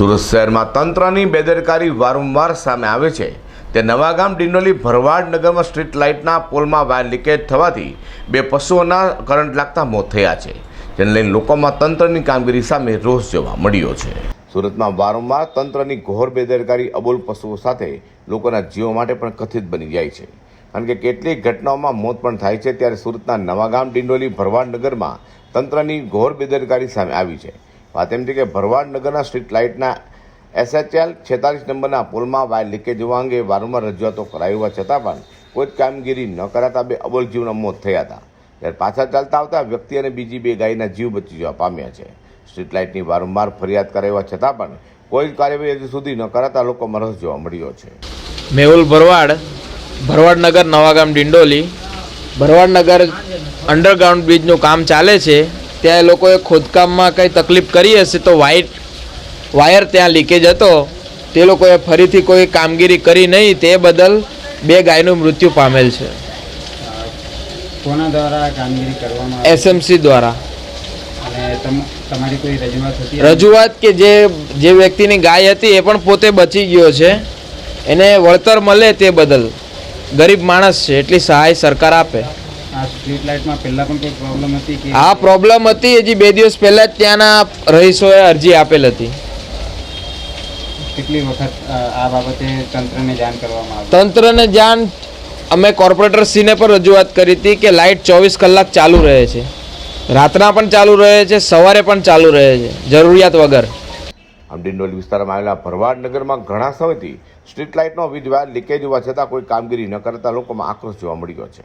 સુરત શહેરમાં તંત્રની બેદરકારી વારંવાર સામે આવે છે. તે નવાગામ ડિંડોલી ભરવાડ નગરમાં સ્ટ્રીટ લાઇટના પોલમાં વાયર લીકેજ થવાથી બે પશુઓના કરંટ લાગતા મોત થયા છે, જેને લઈને લોકોમાં તંત્રની કામગીરી સામે રોષ જોવા મળ્યો છે. સુરતમાં વારંવાર તંત્રની ઘોર બેદરકારી અબોલ પશુઓ સાથે લોકોના જીવો માટે પણ કથિત બની જાય છે. કારણ કે કેટલીક ઘટનાઓમાં મોત પણ થાય છે, ત્યારે સુરતના નવાગામ ડિંડોલી ભરવાડ નગરમાં તંત્રની ઘોર બેદરકારી સામે આવી છે. વાત એમ છે કે ભરવાડ નગરના સ્ટ્રીટ લાઇટના એસએચએલ છેતાલીસ નંબરના પુલમાં વાયર લીકેજ હોવા અંગે વારંવાર રજૂઆતો કરાઈ હોવા છતાં પણ કોઈ જ કામગીરી ન કરાતા બે અબોલ જીવના મોત થયા હતા. ત્યારે પાછા ચાલતા આવતા વ્યક્તિ અને બીજી બે ગાયના જીવ બચી જવા પામ્યા છે. સ્ટ્રીટ લાઇટની વારંવાર ફરિયાદ કરાવ્યા છતાં પણ કોઈ જ કાર્યવાહી હજુ સુધી ન કરાતા લોકોમાં રસ જોવા મળ્યો છે. મેહુલ ભરવાડ ભરવાડનગર નવાગામ ડિંડોલી ભરવાડનગર અંડરગ્રાઉન્ડ બ્રિજનું કામ ચાલે છે. ત્યાં એ લોકોએ ખોદકામમાં કંઈ તકલીફ કરી હશે તો વાઇટ વાયર ત્યાં લીકેજ હતો. તે લોકોએ ફરીથી કોઈ કામગીરી કરી નહીં. તે બદલ બે ગાયનું મૃત્યુ પામેલ છે. કોના દ્વારા કામગીરી કરવામાં એસએમસી દ્વારા. તમારી કોઈ રજૂઆત હતી રજૂઆત કે જે જે વ્યક્તિની ગાય હતી એ પણ પોતે બચી ગયો છે. એને વળતર મળે તે બદલ. ગરીબ માણસ છે એટલી સહાય સરકાર આપે. આ સ્ટ્રીટ લાઇટમાં પહેલાં પણ કોઈ પ્રોબ્લેમ હતી કે આ પ્રોબ્લેમ હતી હજી બે દિવસ પહેલા જ ત્યાંના રહીશોએ અરજી આપેલ હતી. કેટલી વખત આ બાબતે તંત્રને જાણ કરવામાં આવી? તંત્રને જાણ અમે કોર્પોરેટર શ્રીને પણ રજૂઆત કરી હતી કે લાઇટ ચોવીસ કલાક ચાલુ રહે છે. રાતના પણ ચાલુ રહે છે સવારે પણ ચાલુ રહે છે જરૂરિયાત વગર. આમ ડિંડોલી વિસ્તારમાં આવેલા ભરવાડ નગરમાં ઘણા સમયથી સ્ટ્રીટ લાઇટનો વીજ વાયર લીકેજ હોવા છતાં કોઈ કામગીરી ન કરતા લોકોમાં આક્રોશ જોવા મળ્યો છે.